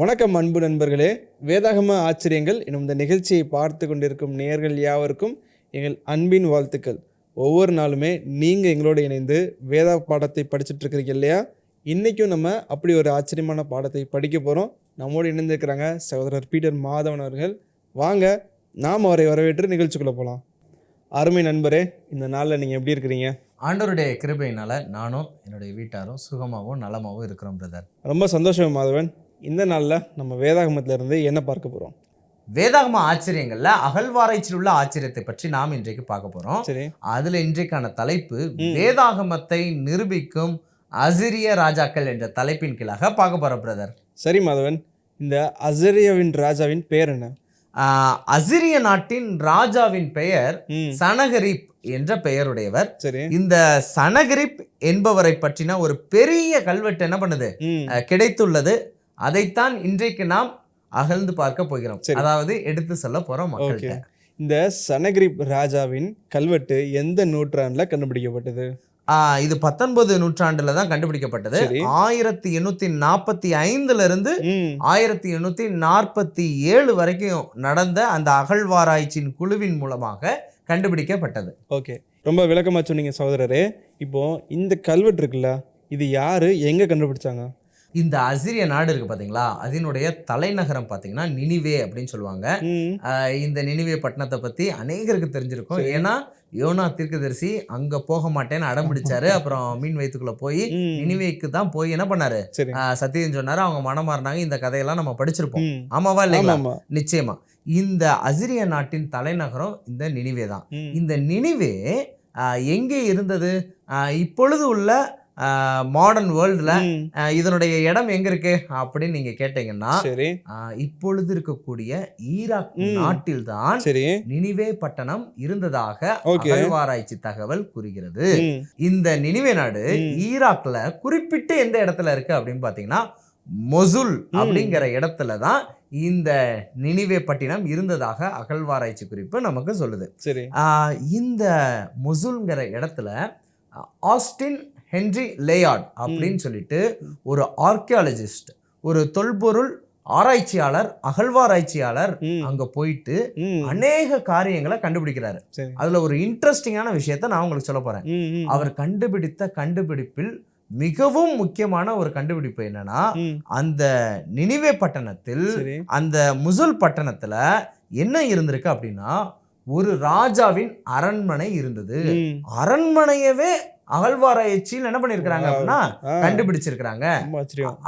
வணக்கம் அன்பு நண்பர்களே. வேதாகம ஆச்சரியங்கள் எனும் இந்த நிகழ்ச்சியை பார்த்து கொண்டிருக்கும் நேயர்கள் யாவருக்கும் எங்கள் அன்பின் வாழ்த்துக்கள். ஒவ்வொரு நாளுமே நீங்கள் எங்களோடு இணைந்து வேதா பாடத்தை படிச்சுட்டு இருக்கிறீங்க இல்லையா? இன்றைக்கும் நம்ம அப்படி ஒரு ஆச்சரியமான பாடத்தை படிக்க போகிறோம் நம்மோடு இணைந்திருக்கிறாங்க சகோதரர் பீட்டர் மாதவன் அவர்கள். வாங்க நாம் அவரை வரவேற்று நிகழ்ச்சிக்குள்ளே போகலாம் அருமை நண்பரே இந்த நாளில் நீங்கள் எப்படி இருக்கிறீங்க? ஆண்டவருடைய கிருபையினால நானும் என்னுடைய வீட்டாரும் சுகமாகவும் நலமாகவும் இருக்கிறோம் பிரதர். ரொம்ப சந்தோஷம் மாதவன். இந்த நாளில் நம்ம வேதாகமத்துல இருந்து என்ன பார்க்க போகிறோம் வேதாகம ஆச்சரியங்கள்ல அகழ்வாராய்ச்சியில் உள்ள ஆச்சரியத்தை பற்றி நாம் இன்றைக்கு பார்க்க போறோம். சரி. அதுல இன்றைக்கான தலைப்பு வேதாகமத்தை நிரூபிக்கும் அசிரிய ராஜாக்கள் என்ற தலைப்பின் கீழாக பார்க்க போறோம் பிரதர் சரி மாதவன். இந்த அசரியாவின் ராஜாவின் பேர் என்ன? அசிரிய நாட்டின் ராஜாவின் பெயர் சனகரிப் என்ற பெயருடையவர். சரி. இந்த சனகரிப் என்பவரை பற்றின ஒரு பெரிய கல்வெட்டு என்ன பண்ணுது? கிடைத்துள்ளது. அதைத்தான் இன்றைக்கு நாம் அகழ்ந்து பார்க்க போகிறோம். அதாவது எடுத்து சொல்ல போறோம் மக்கள்கிட்ட. இந்த சனகிரிப் ராஜாவின் கல்வெட்டு எந்த நூற்றாண்டில் கண்டுபிடிக்கப்பட்டது? இது பத்தொன்பது நூற்றாண்டுல தான் கண்டுபிடிக்கப்பட்டது. ஆயிரத்தி எண்ணூத்தி நாற்பத்தி ஐந்துல இருந்து ஆயிரத்தி எண்ணூத்தி நாற்பத்தி ஏழு வரைக்கும் நடந்த அந்த அகழ்வாராய்ச்சியின் குழுவின் மூலமாக கண்டுபிடிக்கப்பட்டது. ஓகே. ரொம்ப விளக்கமாக சொன்னீங்க சகோதரரே. இப்போ இந்த கல்வெட்டு இருக்குல்ல இது யாரு எங்க கண்டுபிடிச்சாங்க? இந்த அசிரிய நாடு இருக்கு பாத்தீங்களா? அதனுடைய தலைநகரம் பாத்தீங்கன்னா நினிவே அப்படின்னு சொல்லுவாங்க. இந்த நினிவே பட்டணத்தை பத்தி அநேகருக்கு தெரிஞ்சிருக்கும். ஏன்னா யோனா தீர்க்கதரிசி அங்க போக மாட்டேன்னு அடம் பிடிச்சாரு. அப்புறம் மீன் வயிற்றுக்குள்ள போய் நினிவேக்கு தான் போய் என்ன பண்ணாரு? சத்தியம் சொன்னாரு அவங்க மனம் மாறினாங்க. இந்த கதையெல்லாம் நம்ம படிச்சிருப்போம். ஆமாவா ஆமா இல்லைங்களா நிச்சயமா. இந்த அசிரிய நாட்டின் தலைநகரம் இந்த நினிவே தான். இந்த நினிவே எங்கே இருந்தது? இப்பொழுது உள்ள மாடர்ன் வேர்ல்டுல இதனுடைய இடம் எங்க இருக்கு அப்படின்னு நீங்க கேட்டீங்கன்னா இப்பொழுது இருக்கக்கூடிய ஈராக். நாட்டில் தான் நினிவே பட்டணம் இருந்ததாக அகழ்வாராய்ச்சி தகவல் கூறுகிறது. இந்த நினிவே நாடு. ஈராக்ல குறிப்பிட்டு எந்த இடத்துல இருக்கு அப்படின்னு பாத்தீங்கன்னா மொசுல். அப்படிங்கிற இடத்துல தான் இந்த நினிவே பட்டினம் இருந்ததாக அகழ்வாராய்ச்சி குறிப்பு நமக்கு சொல்லுது. இந்த மொசுல்ங்கிற இடத்துல ஆஸ்டின் ஹென்றி லேயார்ட் அப்படின்னு சொல்லிட்டு ஒரு ஆர்கியாலஜிஸ்ட் ஒரு தொல்பொருள் ஆராய்ச்சியாளர் அகழ்வாராய்ச்சியாளர் அங்க போயிட்டு அநேக காரியங்களை கண்டுபிடிக்கிறாரு. அதுல ஒரு இன்ட்ரெஸ்டிங்கான விஷயத்த நான் உங்களுக்கு சொல்ல போறேன். அவர் கண்டுபிடித்த கண்டுபிடிப்பில் மிகவும் முக்கியமான ஒரு கண்டுபிடிப்பு என்னன்னா அந்த நினிவே பட்டணத்தில் அந்த முசுல் பட்டணத்துல என்ன இருந்திருக்கு அப்படின்னா ஒரு ராஜாவின் அரண்மனை இருந்தது. அரண்மனையவே அகழ்வாராய்ச்சியில் என்ன பண்ணிருக்கிறாங்க Wow. அப்படின்னா கண்டுபிடிச்சிருக்கிறாங்க.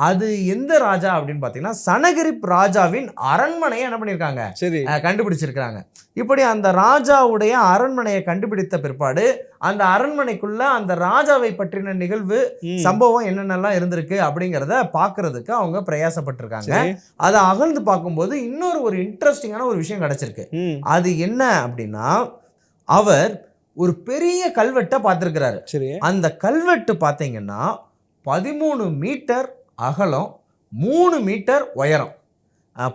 அது எந்த ராஜா அப்படின்னு பாத்தீங்கன்னா சனகிரிப் ராஜாவின் அரண்மனையை என்ன பண்ணிருக்காங்க சரி. கண்டுபிடிச்சிருக்கிறாங்க. இப்படி அந்த ராஜாவுடைய அரண்மனையை கண்டுபிடித்த பிற்பாடு அந்த அரண்மனைக்குள்ள அந்த ராஜாவை பற்றின நிகழ்வு சம்பவம் என்னென்னலாம் இருந்திருக்கு அப்படிங்கிறத பார்க்கிறதுக்கு அவங்க பிரயாசப்பட்டிருக்காங்க. அதை அகழ்ந்து பார்க்கும்போது இன்னொரு ஒரு இன்ட்ரெஸ்டிங்கான ஒரு விஷயம் கிடைச்சிருக்கு. அது என்ன அப்படின்னா அவர் ஒரு பெரிய கல்வெட்டை பார்த்துருக்கிறாரு. சரி. அந்த கல்வெட்டு பார்த்தீங்கன்னா பதிமூணு மீட்டர் அகலம் மூணு மீட்டர் உயரம்.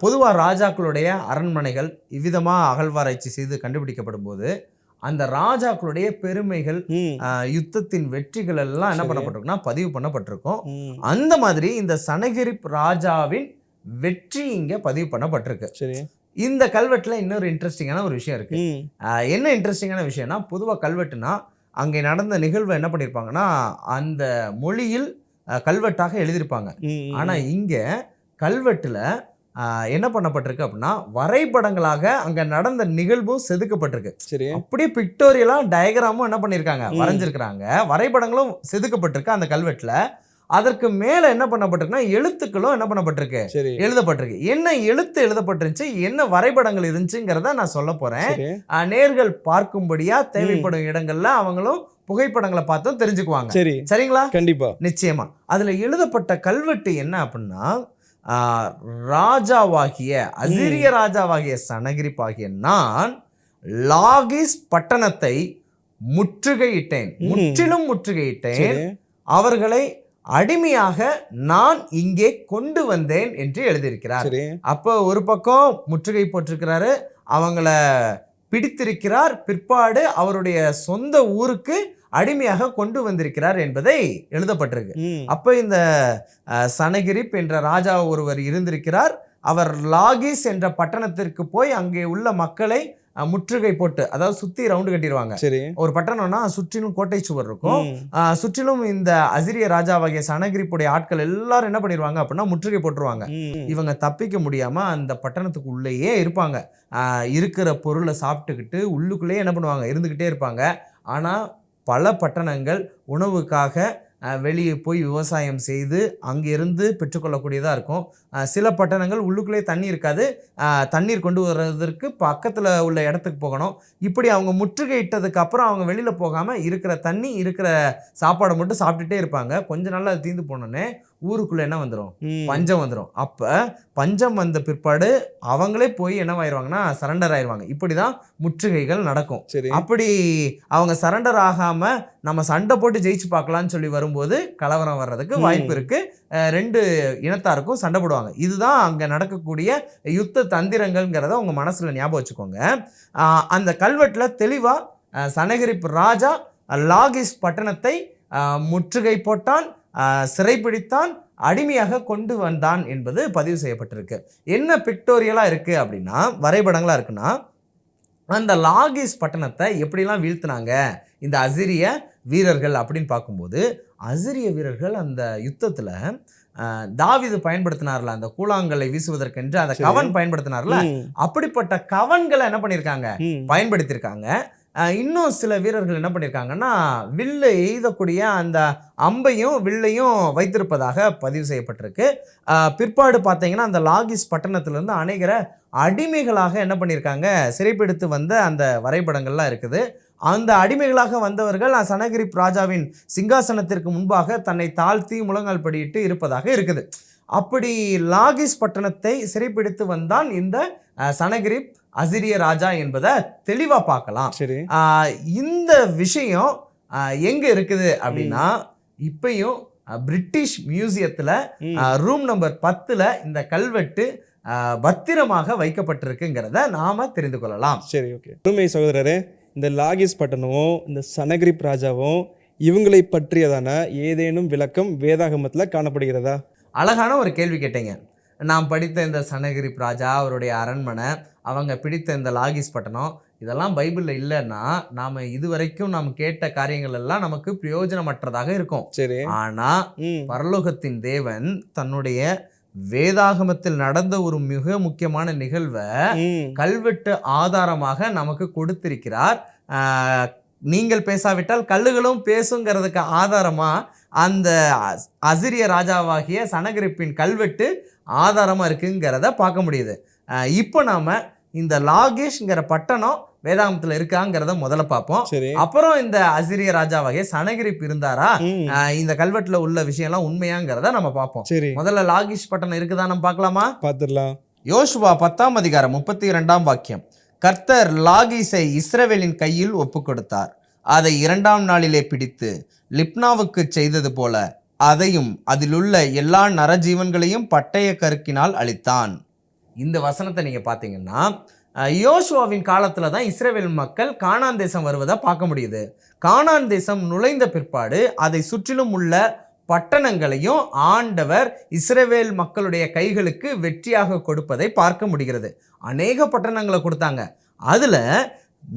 பொதுவாக ராஜாக்களுடைய அரண்மனைகள் இவ்விதமாக அகழ்வாராய்ச்சி செய்து கண்டுபிடிக்கப்படும் போது அந்த ராஜாக்களுடைய பெருமைகள் யுத்தத்தின் வெற்றிகள் எல்லாம் என்ன. பண்ணப்பட்டிருக்குன்னா பதிவு பண்ணப்பட்டிருக்கும். அந்த மாதிரி இந்த சனகிரிப் ராஜாவின் வெற்றி இங்க பதிவு பண்ணப்பட்டிருக்கு. சரி. இந்த கல்வெட்டுல இன்னொரு இன்ட்ரெஸ்டிங்கான ஒரு விஷயம் இருக்கு. ம். ஆஹ், என்ன இன்ட்ரெஸ்டிங்கான விஷயம்னா பொதுவாக கல்வெட்டுனா அங்கே நடந்த நிகழ்வை என்ன பண்ணியிருப்பாங்கன்னா அந்த மொழியில் கல்வெட்டாக எழுதியிருப்பாங்க. ம் ஆனா இங்க கல்வெட்டுல என்ன பண்ணப்பட்டிருக்கு அப்படின்னா வரைபடங்களாக அங்க நடந்த நிகழ்வும் செதுக்கப்பட்டிருக்கு. சரி. அப்படியே பிக்டோரியலா டயக்ராமும் என்ன பண்ணியிருக்காங்க. வரைஞ்சிருக்கிறாங்க. வரைபடங்களும் செதுக்கப்பட்டிருக்கு அந்த கல்வெட்டுல. அதற்கு மேல என்ன பண்ணப்பட்டிருக்குன்னா எழுத்துக்களும் என்ன பண்ணப்பட்டிருக்கு? எழுதப்பட்டிருக்கு. என்ன எழுத்து எழுதப்பட்டிருந்துச்சு என்ன வரைபடங்கள் இருந்துச்சுங்கிறத நான் சொல்ல போறேன். நேர்கள் பார்க்கும்படியா தேவைப்படும் இடங்கள்ல அவங்களும் புகைப்படங்களை பார்த்தும் தெரிஞ்சுக்குவாங்க. சரி. சரிங்களா? கண்டிப்பா. நிச்சயமா. அதுல எழுதப்பட்ட கல்வெட்டு என்ன அப்படின்னா ராஜாவாகிய அசிரிய ராஜாவாகிய சனகிரிப்பாகிய நான் லாகிஸ் பட்டணத்தை முற்றுகையிட்டேன். முற்றிலும் முற்றுகையிட்டேன். அவர்களை அடிமையாக நான் இங்கே கொண்டு வந்தேன் என்று எழுதியிருக்கிறார். அப்போ ஒரு பக்கம் முற்றுகை போட்டிருக்கிறாரு அவங்கள பிடித்திருக்கிறார் பிற்பாடு அவருடைய சொந்த ஊருக்கு அடிமையாக கொண்டு வந்திருக்கிறார் என்பதை எழுதப்பட்டிருக்கு. அப்ப இந்த சனகிரிப் என்ற ராஜா ஒருவர் இருந்திருக்கிறார். அவர் லாகிஸ் என்ற பட்டணத்திற்கு போய் அங்கே உள்ள மக்களை முற்றுகை போட்டு அதாவது சுத்தி ரவுண்டு கட்டிடுவாங்க. சரி. ஒரு பட்டணம்னா சுற்றிலும் கோட்டை சுவர் இருக்கும். சுற்றிலும் இந்த அசிரிய ராஜாவாகிய சனகிரிப்புடைய ஆட்கள் எல்லாரும் என்ன பண்ணிடுவாங்க அப்படின்னா முற்றுகை போட்டுருவாங்க. இவங்க தப்பிக்க முடியாம அந்த பட்டணத்துக்கு உள்ளேயே இருப்பாங்க. இருக்கிற பொருளை சாப்பிட்டுக்கிட்டு உள்ளுக்குள்ளேயே என்ன பண்ணுவாங்க? இருந்துக்கிட்டே இருப்பாங்க. ஆனா பல பட்டணங்கள் உணவுக்காக வெளியே போய் விவசாயம் செய்து அங்கிருந்து பெற்றுக்கொள்ளக்கூடியதாக இருக்கும். சில பட்டணங்கள் உள்ளுக்குள்ளே தண்ணி இருக்காது. தண்ணீர் கொண்டு வர்றதற்கு பக்கத்தில் உள்ள இடத்துக்கு போகணும். இப்படி அவங்க முற்றுகையிட்டதுக்கு அப்புறம் அவங்க வெளியில் போகாமல் இருக்கிற தண்ணி இருக்கிற சாப்பாடை மட்டும் சாப்பிட்டுட்டே இருப்பாங்க. கொஞ்ச நாள் அது தீந்து போனோன்னே ஊருக்குள்ளே என்ன வந்துடும். பஞ்சம் வந்துடும் அப்போ பஞ்சம் வந்த பிற்பாடு அவங்களே போய் என்னவாயிருவாங்கன்னா சரண்டர் ஆயிருவாங்க. இப்படி தான் முற்றுகைகள் நடக்கும். அப்படி அவங்க சரண்டர் ஆகாம நம்ம சண்டை போட்டு ஜெயிச்சு பார்க்கலாம்னு சொல்லி வரும்போது கலவரம் வர்றதுக்கு. வாய்ப்பு இருக்கு. ரெண்டு இனத்தாருக்கும் சண்டை போடுவாங்க. இதுதான் அங்க நடக்கக்கூடிய யுத்த தந்திரங்கள்ங்கிறத உங்க மனசுல ஞாபகம் வச்சுக்கோங்க. அந்த கல்வெட்டுல தெளிவா அஹ் சனகிரிப் ராஜா லாகிஸ் பட்டணத்தை முற்றுகை போட்டான். சிறைப்பிடித்தான் அடிமையாக கொண்டு வந்தான் என்பது பதிவு செய்யப்பட்டிருக்கு என்ன பிக்டோரியலா இருக்கு அப்படின்னா வரைபடங்களா இருக்குன்னா அந்த லாகிஸ் பட்டணத்தை எப்படிலாம் வீழ்த்தினாங்க இந்த அசிரிய வீரர்கள் அப்படின்னு பார்க்கும்போது அசிரிய வீரர்கள் அந்த யுத்தத்துல தாவீது பயன்படுத்தினார்ல அந்த கூழாங்கல்லை வீசுவதற்கென்று அந்த. கவன் பயன்படுத்தினார்ல. அப்படிப்பட்ட கவன்களை என்ன பண்ணியிருக்காங்க. பயன்படுத்தியிருக்காங்க இன்னும் சில வீரர்கள் என்ன பண்ணியிருக்காங்கன்னா வில்லை எய்தக்கூடிய அந்த அம்பையும் வில்லையும் வைத்திருப்பதாக பதிவு செய்யப்பட்டிருக்கு. பிற்பாடு பார்த்தீங்கன்னா அந்த லாகிஸ் பட்டணத்திலிருந்து அநேகர அடிமைகளாக என்ன பண்ணியிருக்காங்க சிறைப்பிடித்து வந்த அந்த வரைபடங்கள்லாம் இருக்குது. அந்த அடிமைகளாக வந்தவர்கள் சனகிரிப் ராஜாவின் சிங்காசனத்திற்கு முன்பாக தன்னை தாழ்த்தி முழங்கால் படியிட்டு இருப்பதாக இருக்குது. அப்படி லாகிஸ் பட்டணத்தை சிறைப்பிடித்து வந்தான் இந்த சனகிரிப் அசிரிய ராஜா என்பதை தெளிவா பார்க்கலாம். சரி. இந்த விஷயம் எங்க இருக்குது அப்படின்னா இப்பயும் பிரிட்டிஷ் மியூசியத்துல. ரூம் நம்பர் பத்துல இந்த கல்வெட்டு பத்திரமாக வைக்கப்பட்டிருக்குங்கிறத நாம தெரிந்து கொள்ளலாம். சரி ஓகே. உண்மை சகோதரரே இந்த லாகிஸ் பட்டணமும் இந்த சனகிரிப் ராஜாவும் இவங்களை பற்றியதான ஏதேனும் விளக்கம் வேதாகமத்தில் காணப்படுகிறதா? அழகான ஒரு கேள்வி கேட்டீங்க. நாம் படித்த இந்த சனகிரிப் ராஜா அவருடைய அரண்மனை அவங்க பிடித்த இந்த லாகிஸ் பட்டணம் இதெல்லாம் பைபிளில் இல்லைன்னா நாம் இதுவரைக்கும் நாம் கேட்ட காரியங்கள் எல்லாம் நமக்கு பிரயோஜனமற்றதாக இருக்கும். சரி. ஆனா ம். பரலோகத்தின் தேவன் தன்னுடைய வேதாகமத்தில் நடந்த ஒரு மிக முக்கியமான நிகழ்வை கல்வெட்டு ஆதாரமாக நமக்கு கொடுத்திருக்கிறார். நீங்கள் பேசாவிட்டால் கல்லுகளும் பேசுங்கிறதுக்கு ஆதாரமா அந்த அசிரிய ராஜாவாகிய சனகிரிப்பின் கல்வெட்டு ஆதாரமா இருக்குங்கிறத பார்க்க முடியுது. இப்போ நாம இந்த லாகேஷ்ங்கிற பட்டணம் வேதாகமத்தில் இருக்காங்கிறத முதல்ல பார்ப்போம். சரி. அப்புறம் இந்த அசிரிய ராஜாவாகிய சனகிரிப் இருந்தாரா? இந்த கல்வெட்டுல உள்ள விஷயம்லாம் உண்மையாங்கிறத நம்ம பார்ப்போம். சரி. முதல்ல லாகிஷ் பட்டணம் இருக்குதா நம்ம பார்க்கலாமா? பார்த்துடலாம். யோசுவா பத்தாம் அதிகாரம் முப்பத்தி இரண்டாம் வாக்கியம். கர்த்தர் லாகீஸை இஸ்ரவேலின் கையில் ஒப்புக் கொடுத்தார் அதை இரண்டாம் நாளிலே பிடித்து லிப்னாவுக்கு செய்தது போல அதையும் அதிலுள்ள எல்லா நரஜீவன்களையும் பட்டய கருக்கினால் அழித்தான். இந்த வசனத்தை நீங்கள் பார்த்தீங்கன்னா யோசுவாவின் காலத்தில் தான் இஸ்ரேவேல் மக்கள் கானான் தேசம் வருவதை பார்க்க முடியுது. கானான் தேசம் நுழைந்த பிற்பாடு அதை சுற்றிலும் உள்ள பட்டணங்களையும் ஆண்டவர் இஸ்ரேவேல் மக்களுடைய கைகளுக்கு வெற்றியாக கொடுப்பதை பார்க்க முடிகிறது. அநேக பட்டணங்களை கொடுத்தாங்க. அதில்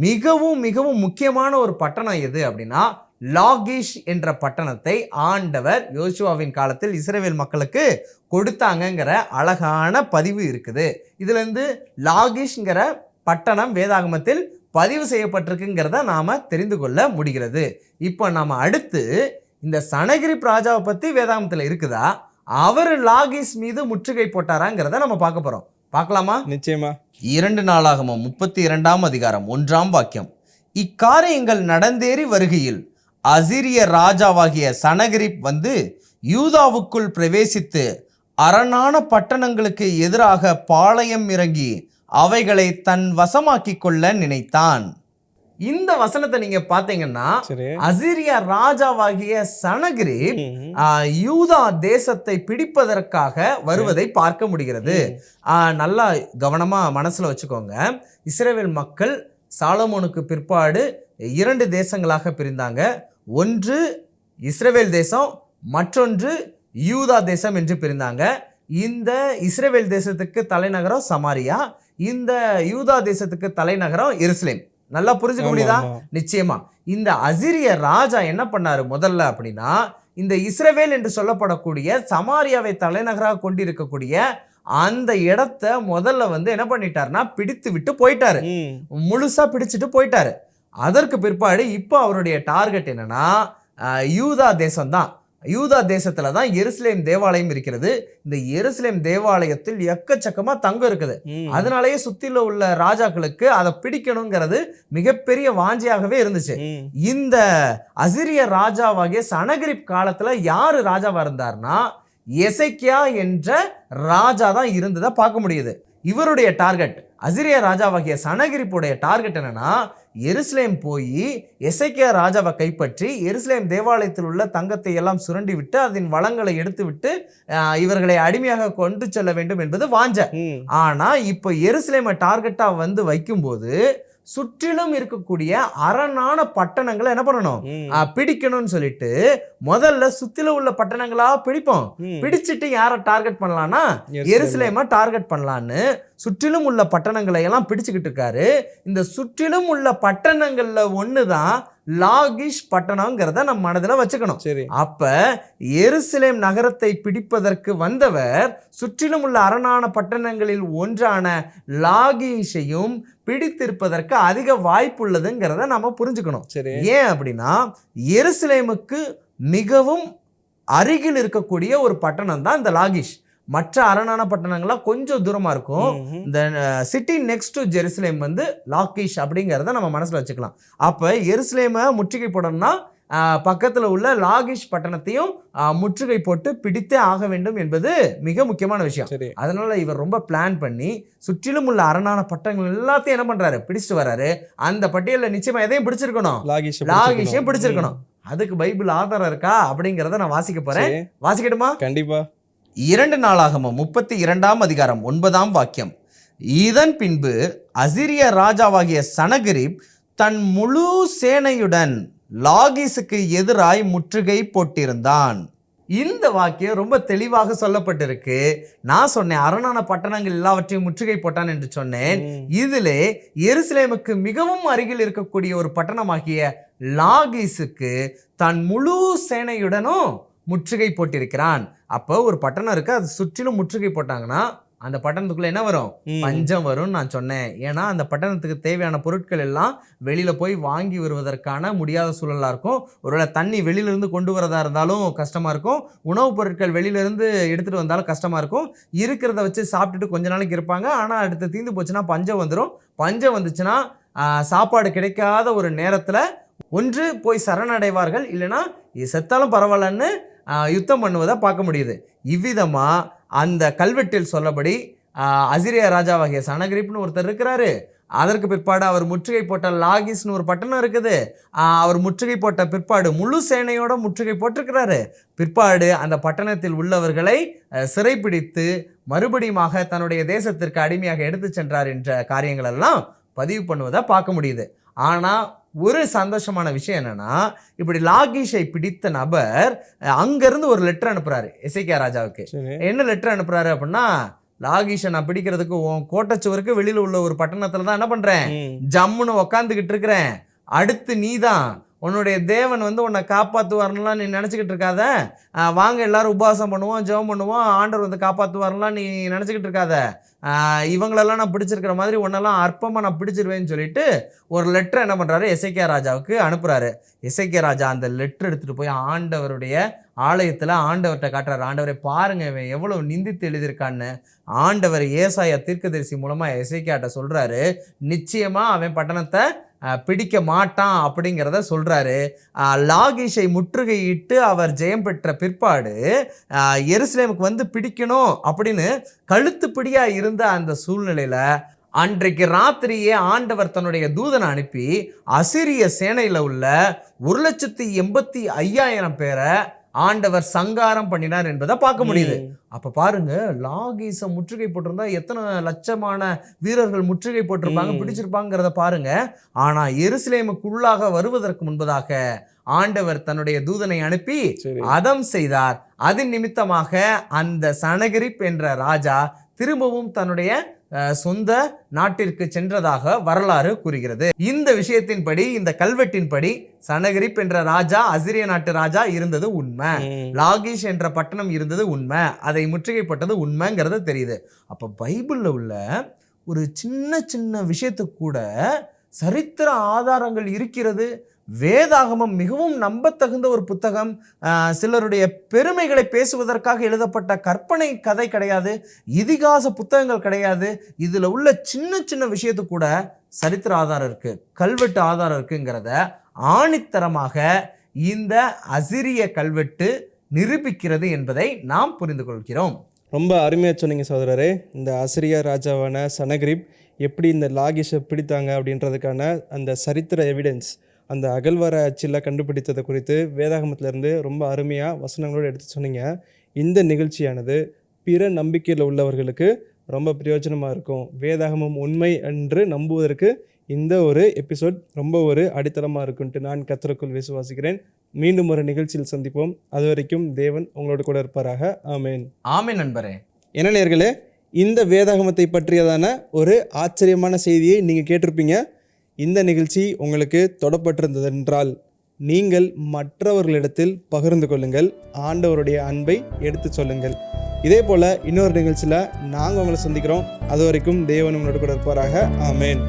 மிகவும் மிகவும் முக்கியமான ஒரு பட்டணம் எது அப்படின்னா லாகிஷ் என்ற பட்டணத்தை ஆண்டவர் யோசுவாவின் காலத்தில் இஸ்ரவேல் மக்களுக்கு கொடுத்தாங்கங்கிற அழகான பதிவு இருக்குது. இதுல இருந்து லாகிஷ்ங்கிற பட்டணம் வேதாகமத்தில் பதிவு செய்யப்பட்டிருக்குங்கிறத நாம தெரிந்து கொள்ள முடிகிறது. இப்போ நாம அடுத்து இந்த சனகிரிப் ராஜாவை பத்தி வேதாகமத்தில் இருக்குதா? அவர் லாகிஸ் மீது முற்றுகை போட்டாராங்கிறத நம்ம பார்க்க போறோம். பார்க்கலாமா? நிச்சயமா. இரண்டு நாளாகமம் முப்பத்தி இரண்டாம் அதிகாரம் ஒன்றாம் வாக்கியம். இக்காரியங்கள் நடந்தேறி வருகையில் அசிரிய ராஜாவாகிய சனகிரிப் வந்து யூதாவுக்குள் பிரவேசித்து அரணான பட்டணங்களுக்கு எதிராக பாளையம் இறங்கி அவைகளை தன் வசமாக்கிக் கொள்ள நினைத்தான். இந்த வசனத்தை நீங்க பாத்தீங்கன்னா சரி. அசிரிய ராஜாவாகிய. ஆஹ், யூதா தேசத்தை பிடிப்பதற்காக வருவதை பார்க்க முடிகிறது. நல்லா கவனமா மனசுல வச்சுக்கோங்க. இஸ்ரேல் மக்கள் சாலமோனுக்கு பிற்பாடு இரண்டு தேசங்களாக பிரிந்தாங்க. ஒன்று இஸ்ரவேல் தேசம் மற்றொன்று யூதா தேசம் என்று பிரிந்தாங்க. இந்த இஸ்ரவேல் தேசத்துக்கு தலைநகரம் சமாரியா இந்த யூதா தேசத்துக்கு தலைநகரம் எருசலேம். நல்லா புரிஞ்சுக்க முடியுதா. நிச்சயமா. இந்த அசிரிய ராஜா என்ன பண்ணாரு முதல்ல அப்படின்னா இந்த இஸ்ரவேல் என்று சொல்லப்படக்கூடிய சமாரியாவை தலைநகராக கொண்டிருக்கக்கூடிய அந்த இடத்த முதல்ல வந்து என்ன பண்ணிட்டாருன்னா பிடித்து விட்டு போயிட்டாரு. முழுசா பிடிச்சிட்டு போயிட்டாரு. அதற்கு பிற்பாடு இப்போ அவருடைய டார்கெட் என்னன்னா யூதா தேசம்தான். யூதா தேசத்துல தான் எருசலேம் தேவாலயம் இருக்கிறது. இந்த எருசலேம் தேவாலயத்தில் எக்கச்சக்கமா தங்கம் இருக்குது. அதனாலேயே சுத்தில உள்ள ராஜாக்களுக்கு அதை பிடிக்கணுங்கிறது மிகப்பெரிய வாஞ்சியாகவே இருந்துச்சு. இந்த அசிரிய ராஜாவாகிய சனகிரிப் காலத்துல யாரு ராஜாவா இருந்தார்னா எசைக்கியா என்ற ராஜா தான் இருந்ததை பார்க்க முடியுது. இவருடைய டார்கெட். அசிரிய ராஜாவாகிய சனகிரிப்புடைய டார்கெட் என்னன்னா எருசலேம் போய் எசைக்கியா ராஜாவை கைப்பற்றி எருசலேம் தேவாலயத்தில் உள்ள தங்கத்தை எல்லாம் சுரண்டி விட்டு அதன் வளங்களை எடுத்து விட்டு ஆஹ், இவர்களை அடிமையாக கொண்டு செல்ல வேண்டும் என்பது வாஞ்ச ம். ஆனா இப்போ எருசலேமை டார்கெட்டா வந்து வைக்கும்போது சுற்றிலும் இருக்கக்கூடிய அரணான பட்டணங்களை என்ன பண்ணணும் பிடிக்கணும்னு சொல்லிட்டு முதல்ல சுத்தில உள்ள பட்டணங்களா பிடிப்போம். பிடிச்சிட்டு யாரை டார்கெட் பண்ணலாம்னா. எருசலேமை டார்கெட் பண்ணலான்னு சுற்றிலும் உள்ள பட்டணங்களை எல்லாம் பிடிச்சுக்கிட்டு இருக்காரு இந்த சுற்றிலும் உள்ள பட்டணங்கள்ல ஒண்ணுதான் லாகிஷ் பட்டணங்கிறத நம்ம மனதுல வச்சுக்கணும். சரி. அப்ப எருசலேம் நகரத்தை பிடிப்பதற்கு வந்தவர் சுற்றிலும் உள்ள அரணான பட்டணங்களில் ஒன்றான லாகீஷையும் பிடித்திருப்பதற்கு அதிக வாய்ப்புள்ளதுங்கிறத நம்ம புரிஞ்சுக்கணும். சரி. ஏன் அப்படின்னா எருசலேமுக்கு மிகவும் அருகில் இருக்கக்கூடிய ஒரு பட்டணம் தான் இந்த லாகிஷ். மற்ற அரணான பட்டணங்கள்லாம் கொஞ்சம் தூரமா இருக்கும். இந்த சிட்டி நெக்ஸ்ட் டு ஜெருசலேம் வந்து லாக்கிஷ் அப்படிங்கிறத நம்ம மனசுல வச்சுக்கலாம். அப்ப எருசலேமை முற்றுகை போடணும்னா பக்கத்துல உள்ள லாகிஷ் பட்டணத்தையும் முற்றுகை போட்டு பிடித்தே ஆக வேண்டும் என்பது மிக முக்கியமான விஷயம். அதனால இவர் ரொம்ப பிளான் பண்ணி சுற்றிலும் உள்ள அரணான பட்டணங்கள் எல்லாத்தையும் என்ன பண்றாரு? பிடிச்சிட்டு வராரு. அந்த பட்டியலில் நிச்சயமா எதையும் பிடிச்சிருக்கணும்? லாகிஷ் லாகிஷையும் பிடிச்சிருக்கணும். அதுக்கு பைபிள் ஆதாரம் இருக்கா? அப்படிங்கிறத நான் வாசிக்க போறேன். வாசிக்கட்டுமா? கண்டிப்பா. இரண்டு நாளாகமம் முப்பத்தி இரண்டாம் அதிகாரம் ஒன்பதாம் வாக்கியம். இதன் பின்பு அசிரிய ராஜாவாகிய சனகரிப் தன் முழு சேனையுடன் லாகிஸுக்கு எதிராய் முற்றுகை போட்டிருந்தான். இந்த வாக்கியம் ரொம்ப தெளிவாக சொல்லப்பட்டிருக்கு. நான் சொன்னேன் அரணான பட்டணங்கள் எல்லாவற்றையும் முற்றுகை போட்டான் என்று சொன்னேன். இதிலே எருசலேமுக்கு மிகவும் அருகில் இருக்கக்கூடிய ஒரு பட்டணமாகிய லாகிஸுக்கு தன் முழு சேனையுடனும் முற்றுகை போட்டிருக்கிறான். அப்போ ஒரு பட்டணம் இருக்கு அது சுற்றிலும் முற்றுகை போட்டாங்கன்னா அந்த பட்டணத்துக்குள்ள என்ன வரும். பஞ்சம் வரும்னு நான் சொன்னேன். ஏன்னா அந்த பட்டணத்துக்கு தேவையான பொருட்கள் எல்லாம் வெளியில போய் வாங்கி வருவதற்கான முடியாத சூழலா இருக்கும். ஒருவேளை தண்ணி வெளியில இருந்து கொண்டு வரதா இருந்தாலும் கஷ்டமா இருக்கும். உணவுப் பொருட்கள் வெளியில இருந்து எடுத்துட்டு வந்தாலும் கஷ்டமா இருக்கும். இருக்கிறத வச்சு சாப்பிட்டுட்டு கொஞ்ச நாளைக்கு இருப்பாங்க. ஆனா அடுத்து தீந்து போச்சுன்னா பஞ்சம் வந்துடும் பஞ்சம் வந்துச்சுன்னா சாப்பாடு கிடைக்காத ஒரு நேரத்துல ஒன்று போய் சரணடைவார்கள். இல்லைன்னா செத்தாலும் பரவாயில்லன்னு யுத்தம் பண்ணுவதை பார்க்க முடியுது. இவ்விதமாக அந்த கல்வெட்டில் சொல்லபடி அசிரிய ராஜாவாகிய சனகிரிப்னு ஒருத்தர் இருக்கிறாரு. அதற்கு பிற்பாடு அவர் முற்றுகை போட்ட லாகிஸ்னு ஒரு பட்டணம் இருக்குது. அவர் முற்றுகை போட்ட பிற்பாடு முழு சேனையோட முற்றுகை போட்டிருக்கிறாரு. பிற்பாடு அந்த பட்டணத்தில் உள்ளவர்களை சிறைப்பிடித்து மறுபடியுமாக தன்னுடைய தேசத்திற்கு அடிமையாக எடுத்து சென்றார் என்ற காரியங்களெல்லாம் பதிவு பண்ணுவதை பார்க்க முடியுது. ஆனால் ஒரு சந்தோஷமான விஷயம் என்னன்னா இப்படி லாகிஷை பிடித்த நபர் அங்கிருந்து ஒரு லெட்டர் அனுப்புறாரு எசேக்கியா ராஜாவுக்கு. என்ன லெட்டர் அனுப்புறாரு அப்படின்னா லாகிஷை நான் பிடிக்கிறதுக்கு உன் கோட்டச்சுவருக்கு வெளியில உள்ள ஒரு பட்டணத்துல தான் என்ன பண்றேன். ஜம்முன்னு உக்காந்துக்கிட்டு இருக்கிறேன். அடுத்து நீதான். உன்னுடைய தேவன் வந்து உன்னை காப்பாற்றுவார்லாம் நீ நினச்சிக்கிட்டு இருக்காத. வாங்க எல்லாரும் உபவாசம் பண்ணுவோம் ஜெபம் பண்ணுவோம். ஆண்டவர் வந்து காப்பாற்றுவார்லாம் நீ நினச்சிக்கிட்டு இருக்காத. இவங்களெல்லாம் நான் பிடிச்சிருக்கிற மாதிரி உன்னெல்லாம் அற்பமாக நான் பிடிச்சிருவேன்னு சொல்லிட்டு ஒரு லெட்டர் என்ன பண்ணுறாரு எஸ்ஐகே ராஜாவுக்கு அனுப்புகிறாரு எஸ்ஐகே ராஜா அந்த லெட்டர் எடுத்துகிட்டு போய் ஆண்டவருடைய ஆலயத்தில் ஆண்டவர்கிட்ட காட்டுறாரு. ஆண்டவரை பாருங்க இவன் எவ்வளோ நிந்தித்து எழுதியிருக்கான்னு. ஆண்டவர் ஏசாயா தீர்க்கதரிசி மூலமாக எஸ்ஐகேட்ட சொல்கிறாரு நிச்சயமாக அவன் பட்டணத்தை பிடிக்க மாட்டான் அப்படிங்கிறத சொல்கிறாரு லாகிஷை முற்றுகையிட்டு அவர் ஜெயம் பெற்ற பிற்பாடு எருசலேமுக்கு வந்து பிடிக்கணும் அப்படின்னு கழுத்துப்பிடியாக இருந்த அந்த சூழ்நிலையில் அன்றைக்கு ராத்திரியே ஆண்டவர் தன்னுடைய தூதனை அனுப்பி அசிரிய சேனையில் உள்ள ஒரு லட்சத்தி எண்பத்தி ஐயாயிரம் பேரை ஆண்டவர் சங்காரம் பண்ணினார் என்பதை பார்க்க முடியுது. அப்ப பாருங்க லாகீஸ முற்றுகை போட்டிருந்தா எத்தனை லட்சமான வீரர்கள் முற்றுகை போட்டிருப்பாங்க. பிடிச்சிருப்பாங்கிறத பாருங்க. ஆனா எருசலேமுக்குள்ளாக வருவதற்கு முன்பதாக ஆண்டவர் தன்னுடைய தூதனை அனுப்பி அதம் செய்தார். அதன் நிமித்தமாக அந்த சனகிரிப் என்ற ராஜா திரும்பவும் தன்னுடைய சொந்த நாட்டிற்கு சென்றதாக வரலாறு கூறுகிறது. இந்த விஷயத்தின்படி இந்த கல்வெட்டின்படி சனகிரிப் என்ற ராஜா அசிரிய நாட்டு ராஜா இருந்தது உண்மை. லாகிஷ் என்ற பட்டணம் இருந்தது உண்மை. அதை முற்றுகைப்பட்டது உண்மைங்கிறது தெரியுது. அப்போ பைபிளில் உள்ள ஒரு சின்ன சின்ன விஷயத்துக்கு கூட சரித்திர ஆதாரங்கள் இருக்கிறது. வேதாகமம் மிகவும் நம்பத்தகுந்த ஒரு புத்தகம். சிலருடைய பெருமைகளை பேசுவதற்காக எழுதப்பட்ட கற்பனை கதை கிடையாது இதிகாச புத்தகங்கள் கிடையாது. இதில் உள்ள சின்ன சின்ன விஷயத்துக்கு கூட சரித்திர ஆதாரம் இருக்குது கல்வெட்டு ஆதாரம் இருக்குங்கிறத ஆணித்தரமாக இந்த அசிரிய கல்வெட்டு நிரூபிக்கிறது என்பதை நாம் புரிந்து கொள்கிறோம். ரொம்ப அருமையாக சொன்னீங்க சோதரரே இந்த அசிரிய ராஜாவான சனகிரிப் எப்படி இந்த லாகிஷை பிடித்தாங்க அப்படின்றதுக்கான அந்த சரித்திர எவிடன்ஸ் அந்த அகழ்வார அச்சில் கண்டுபிடித்ததை குறித்து வேதாகமத்திலேருந்து ரொம்ப அருமையாக வசனங்களோடு எடுத்து சொன்னீங்க. இந்த நிகழ்ச்சியானது பிற நம்பிக்கையில் உள்ளவர்களுக்கு ரொம்ப பிரயோஜனமாக இருக்கும். வேதாகமம் உண்மை என்று நம்புவதற்கு இந்த ஒரு எபிசோட் ரொம்ப ஒரு அடித்தளமாக இருக்குன்ட்டு நான் கத்தருக்குள் விசுவாசிக்கிறேன். மீண்டும் ஒரு நிகழ்ச்சியில் சந்திப்போம். அது வரைக்கும் தேவன் உங்களோட கூட இருப்பாராக. ஆமேன். ஆமே நண்பரே. என்ன நேர்களே இந்த வேதாகமத்தை பற்றியதான ஒரு ஆச்சரியமான செய்தியை நீங்கள் கேட்டிருப்பீங்க. இந்த நிகழ்ச்சி உங்களுக்கு தொடப்பட்டிருந்ததென்றால் நீங்கள் மற்றவர்களிடத்தில் பகிர்ந்து கொள்ளுங்கள். ஆண்டவருடைய அன்பை எடுத்து சொல்லுங்கள். இதே போல் இன்னொரு நிகழ்ச்சியில் நாங்கள் உங்களை சந்திக்கிறோம். அது வரைக்கும் தேவன் உங்களோட கூட இருப்பாராக. ஆமேன்.